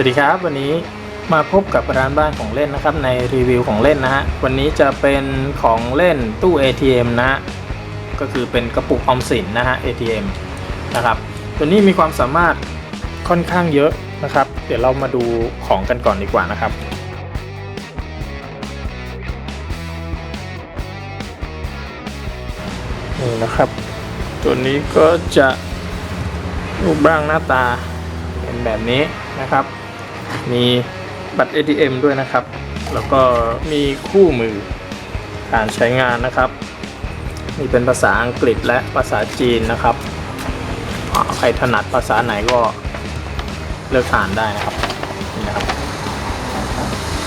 วัสดีครับ วันนี้มาพบกับร้านบ้านของเล่นนะครับในรีวิวของเล่นนะฮะวันนี้จะเป็นของเล่นตู้ ATM นะฮะก็คือเป็นกระปุกออมสินนะฮะ ATM นะครับตัวนี้มีความสามารถค่อนข้างเยอะนะครับ เดี๋ยวเรามาดูของกันก่อนดีกว่านะครับนี่นะครับ ตัวนี้ก็จะรูปร่างหน้าตาเป็นแบบนี้นะครับ มีบัตร ATM ด้วยนะครับ แล้วก็มีคู่มือการใช้งานนะครับมีเป็นภาษาอังกฤษและภาษาจีนนะครับใครถนัดภาษาไหนก็เลือกอ่านได้นะครับนี่นะครับ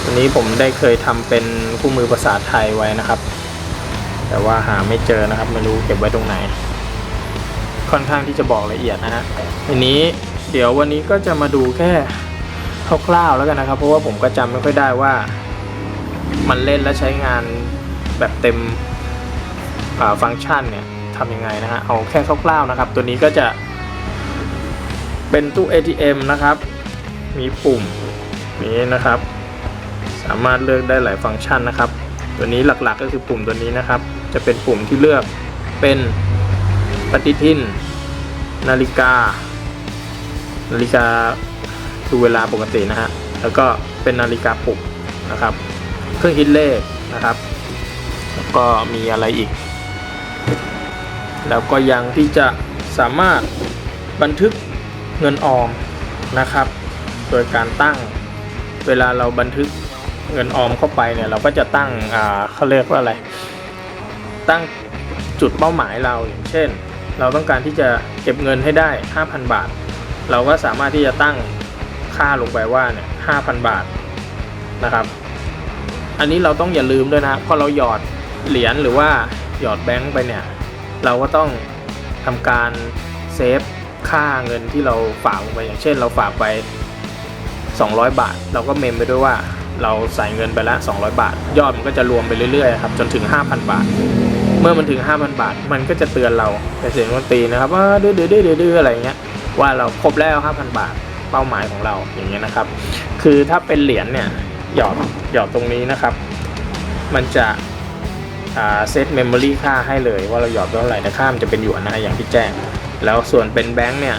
วันนี้ผมได้เคยทำเป็นคู่มือภาษาไทยไว้นะครับ แต่ว่าหาไม่เจอนะครับ ไม่รู้เก็บไว้ตรงไหน ค่อนข้างที่จะบอกละเอียดนะฮะทีนี้เดี๋ยววันนี้ก็จะมาดูแค่ คร่าวๆแล้วกันนะครับ เพราะว่าผมก็จำไม่ค่อยได้ว่ามันเล่นและใช้งานแบบเต็มฟังก์ชันเนี่ยทำยังไงนะฮะเอาแค่คร่าวๆนะครับ ตัวนี้ก็จะเป็นตู้ ATM นะครับ มีปุ่มนี้นะครับ สามารถเลือกได้หลายฟังก์ชันนะครับ ตัวนี้หลักๆก็คือปุ่มตัวนี้นะครับ จะเป็นปุ่มที่เลือกเป็นปฏิทิน นาฬิกา นาฬิกา ดูเวลาปกตินะฮะ แล้วก็เป็นนาฬิกาปลุกนะครับ เครื่องคิดเลขนะครับ แล้วก็มีอะไรอีก แล้วก็ยังที่จะสามารถบันทึกเงินออมนะครับ โดยการตั้งเวลาเราบันทึกเงินออมเข้าไปเนี่ยเราก็จะตั้งอ่าเขาเรียกว่าอะไร ตั้งจุดเป้าหมายเราอย่างเช่น เราต้องการที่จะเก็บเงินให้ได้ 5,000 บาท เราก็สามารถที่จะตั้ง ค่าลงไปว่าเนี่ย5,000บาทนะครับ อันนี้เราต้องอย่าลืมด้วยนะพอเราหยอดเหรียญหรือว่าหยอดแบงค์ไปเนี่ย เราก็ต้องทำการเซฟค่าเงินที่เราฝากลงไปอย่างเช่น เราฝากไป 200 บาท เราก็เมมไปด้วยว่าเราใส่เงินไปล้ว200 บาท ยอดมันก็จะรวมไปเรื่อยๆครับจนถึง 5,000 บาท เมื่อมันถึง 5,000 บาท มันก็จะเตือนเราเป็นเสียงดนตรีนะครับว่าดื้อดื้อดื้อดื้ออะไรเงี้ยว่าเราครบแล้ว 5,000 บาท เป้าหมายของเราอย่างเงี้ยนะครับ คือถ้าเป็นเหรียญเนี่ยหยอดหยอดตรงนี้นะครับ มันจะเซตเมมโมรีค่าให้เลยว่าเราหยอดเท่าไหร่แต่ค่ามันจะเป็นหยวนนะอย่างที่แจ้ง แล้วส่วนเป็นแบงค์เนี่ย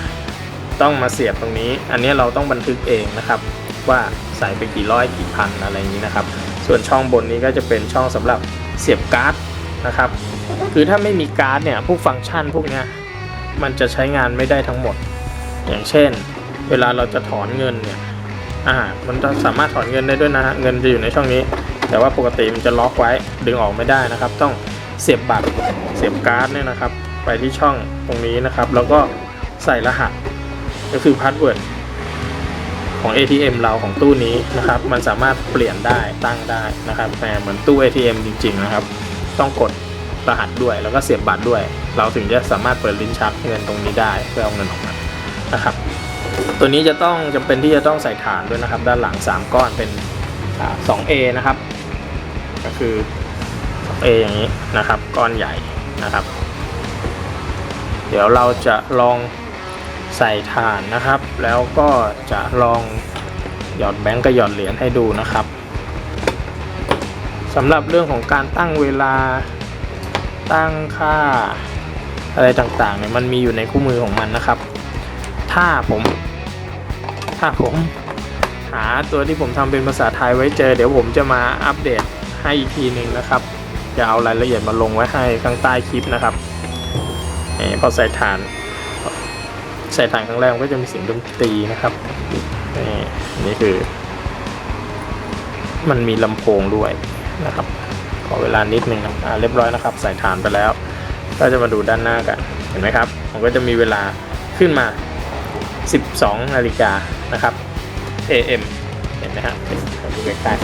ต้องมาเสียบตรงนี้ อันนี้เราต้องบันทึกเองนะครับ ว่าใส่ไปกี่ร้อยกี่พันอะไรอย่างนี้นะครับ ส่วนช่องบนนี้ก็จะเป็นช่องสำหรับเสียบการ์ดนะครับ คือถ้าไม่มีการ์ดเนี่ยพวกฟังก์ชันพวกเนี้ยมันจะใช้งานไม่ได้ทั้งหมด อย่างเช่น เวลาเราจะถอนเงินเนี่ยอ่ามันจะสามารถถอนเงินได้ด้วยนะฮะเงินจะอยู่ในช่องนี้ แต่ว่าปกติมันจะล็อกไว้ดึงออกไม่ได้นะครับ ต้องเสียบบัตรเสียบการ์ดเนี่ยนะครับ ไปที่ช่องตรงนี้นะครับ แล้วก็ใส่รหัส ก็คือพาสเวิร์ดของ ATM เราของตู้นี้นะครับ มันสามารถเปลี่ยนได้ตั้งได้นะครับแต่เหมือนตู้ ATM จริง ๆ นะครับ ต้องกดรหัสด้วยแล้วก็เสียบบัตรด้วย เราถึงจะสามารถเปิดลิ้นชักเงินตรงนี้ได้เพื่อเอาเงินออกมานะครับ ตัวนี้จะต้องจำเป็นที่จะต้องใส่ฐานด้วยนะครับ ด้านหลัง 3 ก้อนเป็นอ่า 2A นะครับ ก็คือ 2A อย่างนี้นะครับ ก้อนใหญ่นะครับ เดี๋ยวเราจะลองใส่ฐานนะครับ แล้วก็จะลองหยอดแบงก์กับหยอดเหรียญให้ดูนะครับสำหรับเรื่องของการตั้งเวลาตั้งค่าอะไรต่างๆเนี่ยมันมีอยู่ในคู่มือของมันนะครับ ถ้าผม ถ้าผมหาตัวที่ผมทำเป็นภาษาไทยไว้เจอ เดี๋ยวผมจะมาอัปเดตให้อีกทีหนึ่งนะครับ จะเอารายละเอียดมาลงไว้ให้ข้างใต้คลิปนะครับพอใส่ฐาน ใส่ฐานครั้งแรกก็จะมีเสียงดนตรีนะครับนี่นี่คือ มันมีลำโพงด้วยนะครับ ขอเวลานิดนึงนะอ่าเรียบร้อยนะครับ ใส่ฐานไปแล้ว ก็จะมาดูด้านหน้ากัน เห็นไหมครับผมก็จะมีเวลาขึ้นมา 12 นาฬิกานะครับ AM เห็นไหมฮะเราดูใกล้ๆ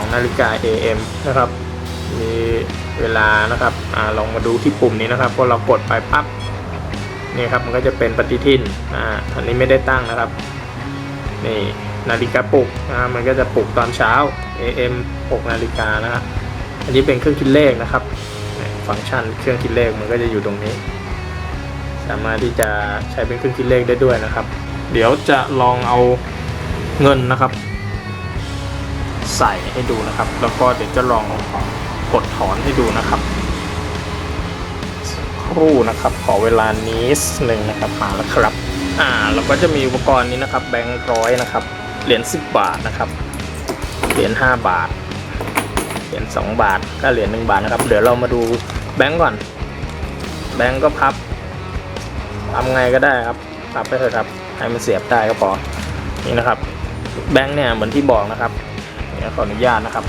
12นาฬิกา AM นะครับ มีเวลานะครับอ่าลองมาดูที่ปุ่มนี้นะครับพอเรากดไปปั๊บนี่ครับมันก็จะเป็นปฏิทินอ่าอันนี้ไม่ได้ตั้งนะครับนี่นาฬิกาปลุกนะมันก็จะปลุกตอนเช้า AM 6นาฬิกานะครับอันนี้เป็นเครื่องคิดเลขนะครับ ฟังก์ชันเครื่องคิดเลขมันก็จะอยู่ตรงนี้ สามารถที่จะใช้เป็นเครื่องคิดเลขได้ด้วยนะครับ เดี๋ยวจะลองเอาเงินนะครับ ใส่ให้ดูนะครับ แล้วก็เดี๋ยวจะลองกดถอนให้ดูนะครับครู่นะครับ ขอเวลานิดหนึ่งนะครับมาแล้วครับ อ่าเราก็จะมีอุปกรณ์นี้นะครับ แบงค์ร้อยนะครับเหรียญ10 บาทนะครับเหรียญ5บาทเหรียญ2บาทก็เหรียญ1บาทนะครับ เดี๋ยวเรามาดู แบงค์ก่อน แบงค์ก็พับทำไงก็ได้ครับพับไปเถอะครับ ให้มันเสียบได้ก็พอ นี่นะครับ แบงค์เนี่ยเหมือนที่บอกนะครับเดี๋ยขออนุญาตนะครับ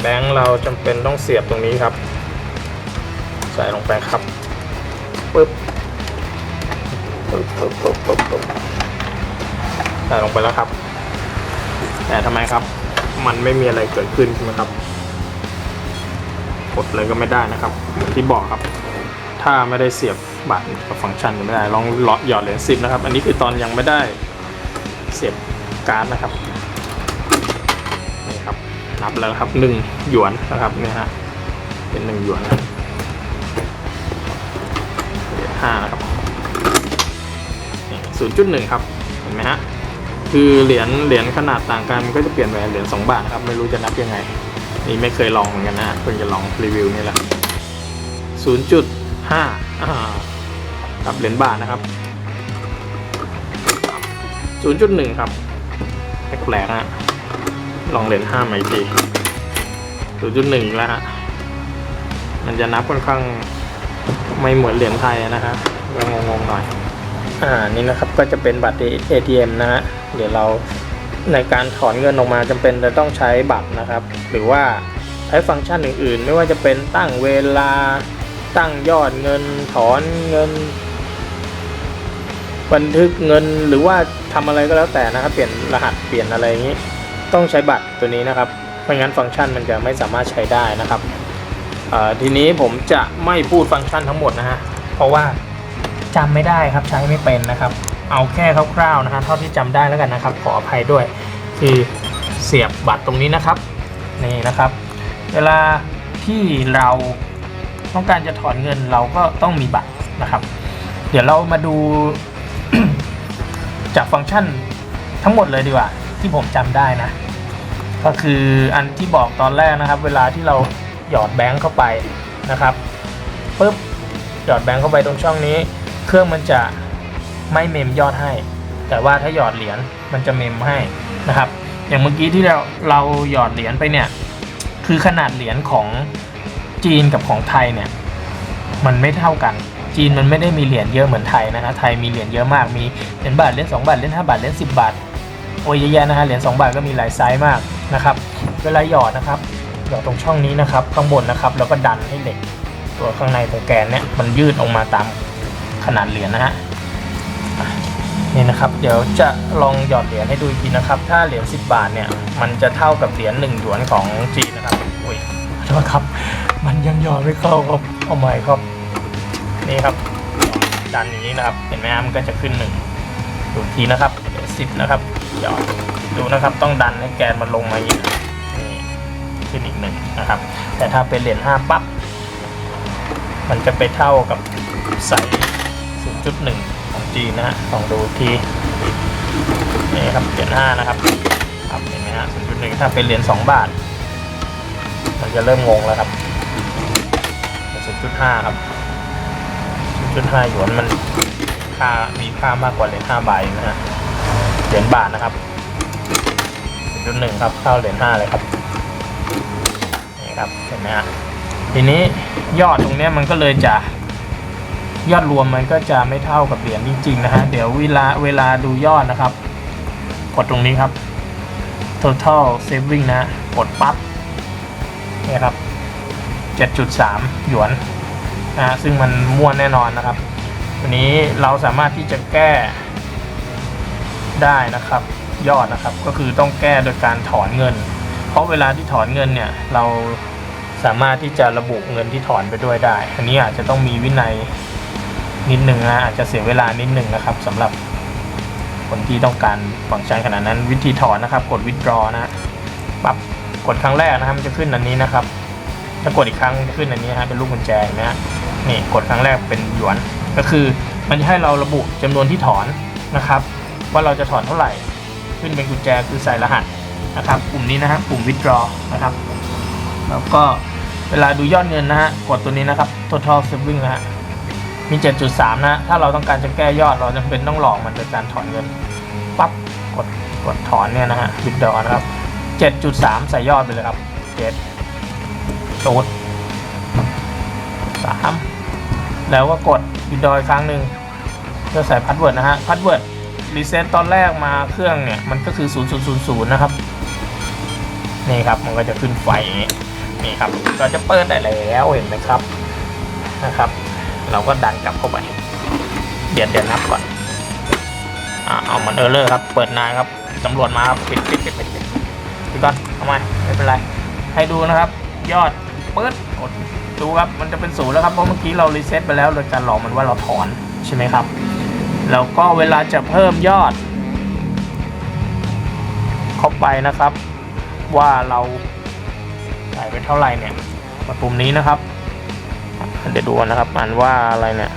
แบงค์เราจำเป็นต้องเสียบตรงนี้ครับ ใส่ลงไปครับปึ๊บปึ๊บปึ๊บปึ๊บปึ๊บปึ๊บใส่ลงไปแล้วครับ แต่ทำไมครับ มันไม่มีอะไรเกิดขึ้นใช่ไหมครับ ดเลยก็ไม่ได้นะครับ ที่บอกครับ ถ้าไม่ได้เสียบบัตรกับฟังก์ชันก็ไม่ได้ลองเลาะหยอดเหรียญสิบนะครับ อันนี้คือตอนยังไม่ได้เสียบการ์ดนะครับนี่ครับนับแล้วครับหนึ่งหยวนนะครับเนี่ยฮะเป็นหนึ่งหยวนนะเหรียญห้านะครับศูนย์จุดหนึ่งครับเห็นไหมฮะคือเหรียญเหรียญขนาดต่างกันมันก็จะเปลี่ยนไปเหรียญสองบาทนะครับไม่รู้จะนับยังไง นี่ไม่เคยลองเหมือนกันนะเพิ่งจะลองรีวิวนี่แหละศูนย์จุดห้ากับเหรียญบาทนะครับศูนย์จุดหนึ่งครับแปลกๆนะลองเหรียญห้าใหม่อีกทีศูนย์จุดหนึ่งแล้วฮะ มันจะนับค่อนข้างไม่เหมือนเหรียญไทยนะฮะยังงงๆหน่อย อ่า นี่นะครับก็จะเป็นบัตร ATM นะฮะ เดี๋ยวเรา ในการถอนเงินออกมาจำเป็นจะต้องใช้บัตรนะครับ หรือว่าใช้ฟังก์ชันอื่นๆ ไม่ว่าจะเป็นตั้งเวลาตั้งยอดเงินถอนเงิน บันทึกเงินหรือว่าทำอะไรก็แล้วแต่นะครับ เปลี่ยนรหัสเปลี่ยนอะไรอย่างนี้ ต้องใช้บัตรตัวนี้นะครับไม่งั้นฟังก์ชันมันจะไม่สามารถใช้ได้นะครับทีนี้ผมจะไม่พูดฟังก์ชันทั้งหมดนะฮะเพราะว่าจำไม่ได้ครับใช้ไม่เป็นนะครับ เอาแค่คร่าวๆนะฮะเท่าที่จำได้แล้วกันนะครับ ขออภัยด้วย คือเสียบบัตรตรงนี้นะครับนี่นะครับ เวลาที่เราต้องการจะถอนเงินเราก็ต้องมีบัตรนะครับ เดี๋ยวเรามาดูจากฟังก์ชันทั้งหมดเลยดีกว่า ที่ผมจำได้นะ ก็คืออันที่บอกตอนแรกนะครับ เวลาที่เราหยอดแบงค์เข้าไปนะครับปุ๊บหยอดแบงค์เข้าไปตรงช่องนี้ เครื่องมันจะ ไม่เมมยอดให้ แต่ว่าถ้าหยอดเหรียญมันจะเมมให้นะครับ อย่างเมื่อกี้ที่เราเราหยอดเหรียญไปเนี่ยคือขนาดเหรียญของจีนกับของไทยเนี่ยมันไม่เท่ากัน จีนมันไม่ได้มีเหรียญเยอะเหมือนไทยนะฮะไทยมีเหรียญเยอะมากมีเหรียญบาทเหรียญ2บาทเหรียญ5บาทเหรียญ10บาทโอ้ยเยอะแยะนะฮะเหรียญ2บาทก็มีหลายไซส์มากนะครับเวลาหยอดนะครับหยอดตรงช่องนี้นะครับข้างบนนะครับแล้วก็ดันให้เหล็กตัวข้างในตรงแกนเนี่ยมันยืดออกมาตามขนาดเหรียญนะฮะ นี่นะครับ เดี๋ยวจะลองหยอดเหรียญให้ดูอีกทีนะครับ ถ้าเหรียญ10 บาทเนี่ย มันจะเท่ากับเหรียญ1หยวนของจีนนะครับอุ้ยโทษครับ มันยังหยอดไม่เข้าครับเอาใหม่ครับ นี่ครับดันอย่างนี้นะครับ เห็นไหมมันก็จะขึ้นหนึ่งดูทีนะครับเหรียญสิบนะครับหยอดดูนะครับ ต้องดันให้แกนมันลงมาอย่างนี้นี่ขึ้นอีกหนึ่งนะครับ แต่ถ้าเป็นเหรียญห้าปั๊บมันจะไปเท่ากับใส่0.1ของ จีนนะฮะลองดูทีนี่ครับเหรียญ5นะครับครับเห็นไหมฮะ0.1ถ้าเป็นเหรียญ2บาท มันจะเริ่มงงแล้วครับ0.5ครับ0.5หยวนมันค่ามีค่ามากกว่าเหรียญ5บาทนะฮะเหรียญบาทนะครับ0.1ครับเท่าเหรียญ5เลยครับนี่ครับเห็นไหมฮะทีนี้ยอดตรงนี้มันก็เลยจะ ยอดรวมมันก็จะไม่เท่ากับเหรียญจริงๆนะฮะ เดี๋ยวเวลาเวลาดูยอดนะครับ กดตรงนี้ครับ total saving นะ กดปั๊บเนี่ยครับ 7.3 หยวนนะฮะซึ่งมันม่วนแน่นอนนะครับวันนี้เราสามารถที่จะแก้ได้นะครับ ยอดนะครับก็คือต้องแก้โดยการถอนเงิน เพราะเวลาที่ถอนเงินเนี่ยเราสามารถที่จะระบุเงินที่ถอนไปด้วยได้ อันนี้อาจจะต้องมีวินัย นิดหนึ่งนะอาจจะเสียเวลานิดหนึ่งนะครับสำหรับคนที่ต้องการฟังก์ชันขนาดนั้นวิธีถอนนะครับ กด withdraw นะปรับกดครั้งแรกนะครับมันจะขึ้นอันนี้นะครับ ถ้ากดอีกครั้งจะขึ้นอันนี้ฮะเป็นรูปกุญแจเห็นไหมฮะนี่กดครั้งแรกเป็นหยวน ก็คือมันจะให้เราระบุจำนวนที่ถอนนะครับ ว่าเราจะถอนเท่าไหร่ ขึ้นเป็นกุญแจคือใส่รหัสนะครับปุ่มนี้นะฮะปุ่ม withdraw นะครับ แล้วก็เวลาดูยอดเงินนะฮะกดตัวนี้นะครับ total saving นะฮะ มี 7.3 นะ ถ้าเราต้องการจะแก้ยอดเราจำเป็นต้องหลอกมันโดยการถอนเงินปั๊บกดกดถอนเนี่ยนะฮะ withdraw นะครับ 7.3 ใส่ยอดไปเลยครับ 7 สูด3แล้วก็กด withdraw อีกครั้งหนึ่งเพื่อใส่พาสเวิร์ดนะฮะพาสเวิร์ดรีเซ็ตตอนแรกมาเครื่องเนี่ย มันก็คือ 0000 นะครับ นี่ครับมันก็จะขึ้นไฟนี้นี่ครับ ก็จะเปิดได้แล้วเห็นไหมครับนะครับ เราก็ดันกลับเข้าไป เดี๋ยวเดี๋ยวนับก่อนอ่าเอามันเออร์เลอร์ครับ เปิดนานครับตำรวจมาครับปิดปิดปิดปิดปิดปิดก่อนทำไมไม่เป็นไร ให้ดูนะครับ ยอดเปิดกดดูครับมันจะเป็นศูนย์แล้วครับเพราะเมื่อกี้เรารีเซ็ตไปแล้วโดยการหลอกมันว่าเราถอนใช่ไหมครับแล้วก็เวลาจะเพิ่มยอด เข้าไปนะครับ ว่าเราใส่ไปเท่าไหร่เนี่ยปุ่มนี้นะครับ เดี๋ยวดูนะครับอ่านว่าอะไรเนี่ย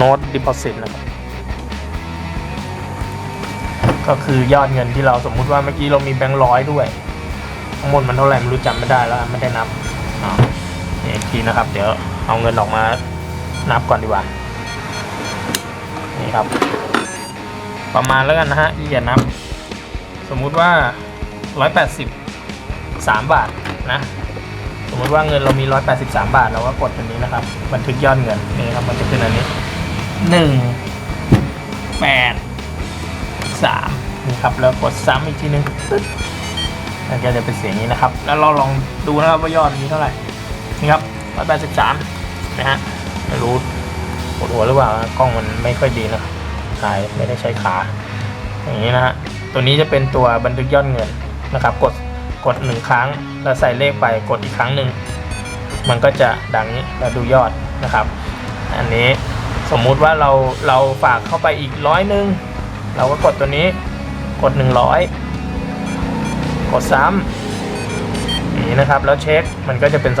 note deposit นะครับก็คือยอดเงินที่เราสมมุติว่าเมื่อกี้เรามีแบงค์ร้อยด้วย ทั้งหมดมันเท่าไหร่ไม่รู้จำไม่ได้แล้วไม่ได้นับอีกทีนะครับ เดี๋ยวเอาเงินออกมานับก่อนดีกว่านี่ครับ ประมาณแล้วกันนะฮะที่จะนับ สมมุติว่า 183บาทนะ มมติว่าเงินเรามี 183 บาทเราก็กดอันนี้นะครับ บันทึกยอดเงินนี่ครับมันจะขึ้นอันนี้1 8 3นี่ครับแล้วกดซ้ำอีกทีนึงตึ๊ดมันก็จะเป็นเสียงนี้นะครับ แล้วเราลองดูนะครับว่ายอดนี้เท่าไหร่นี่ครับ183นะฮะไม่รู้ปวดหัวหรือเปล่ากล้องมันไม่ค่อยดีนะถ่ายไม่ได้ใช้ขา อย่างนี้นะฮะตัวนี้จะเป็นตัวบันทึกยอดเงินนะครับ กด กดหนึ่งครั้ง แล้วใส่เลขไปกดอีกครั้งหนึ่งมันก็จะดังนี้แล้วดูยอดนะครับ อันนี้สมมุติว่าเราเราฝากเข้าไปอีกร้อยหนึ่งเราก็กดตัวนี้กด 100 กดซ้ำอย่างนี้นะครับแล้วเช็คมันก็จะเป็น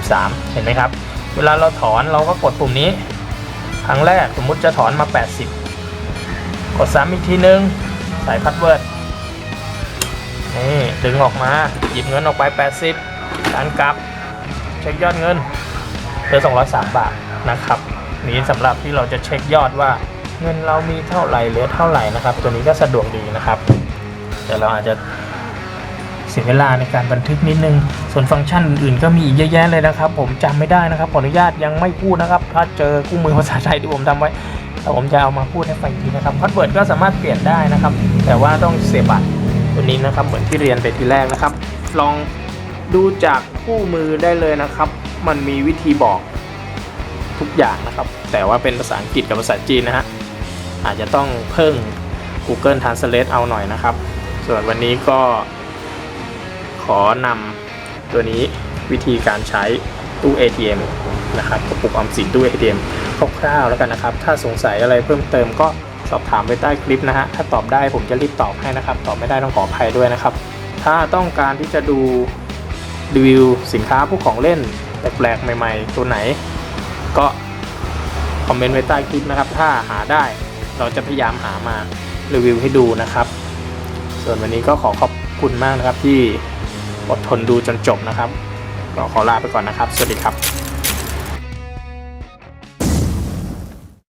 283 เห็นไหมครับ เวลาเราถอนเราก็กดปุ่มนี้ ครั้งแรกสมมุติจะถอนมา 80 กดซ้ำอีกทีนึง ใส่พาสเวิร์ด นี่ดึงออกมา หยิบเงินออกไป 80การกลับ เช็คยอดเงินเหลือ203 บาทนะครับ นี้สำหรับที่เราจะเช็คยอดว่าเงินเรามีเท่าไหร่เหลือเท่าไหร่นะครับ ตัวนี้ก็สะดวกดีนะครับ แต่เราอาจจะเสียเวลาในการบันทึกนิดนึง ส่วนฟังก์ชันอื่นๆก็มีอีกเยอะแยะเลยนะครับ ผมจำไม่ได้นะครับขออนุญาตยังไม่พูดนะครับ ถ้าเจอคู่มือภาษาไทยที่ผมทำไว้แต่ผมจะเอามาพูดให้ฟังอีกทีนะครับพาสเวิร์ดก็สามารถเปลี่ยนได้นะครับ แต่ว่าต้องเสียบัตร ตัวนี้นะครับเหมือนที่เรียนไปทีแรกนะครับ ลองดูจากคู่มือได้เลยนะครับ มันมีวิธีบอกทุกอย่างนะครับ แต่ว่าเป็นภาษาอังกฤษกับภาษาจีนนะฮะอาจจะต้องเพิ่ง Google Translate เอาหน่อยนะครับ ส่วนวันนี้ก็ขอนำตัวนี้วิธีการใช้ตู้ ATM นะครับกระปุกออมสินตู้ ATM คร่าวๆแล้วกันนะครับ ถ้าสงสัยอะไรเพิ่มเติมก็ สอบถามไปใต้คลิปนะฮะ ถ้าตอบได้ผมจะรีบตอบให้นะครับ ตอบไม่ได้ต้องขออภัยด้วยนะครับ ถ้าต้องการที่จะดูรีวิวสินค้าพวกของเล่นแปลกๆใหม่ ๆ ตัวไหน ก็คอมเมนต์ไว้ใต้คลิปนะครับ ถ้าหาได้เราจะพยายามหามารีวิวให้ดูนะครับ ส่วนวันนี้ก็ขอขอบคุณมากนะครับที่อดทนดูจนจบนะครับก็ขอลาไปก่อนนะครับ สวัสดีครับ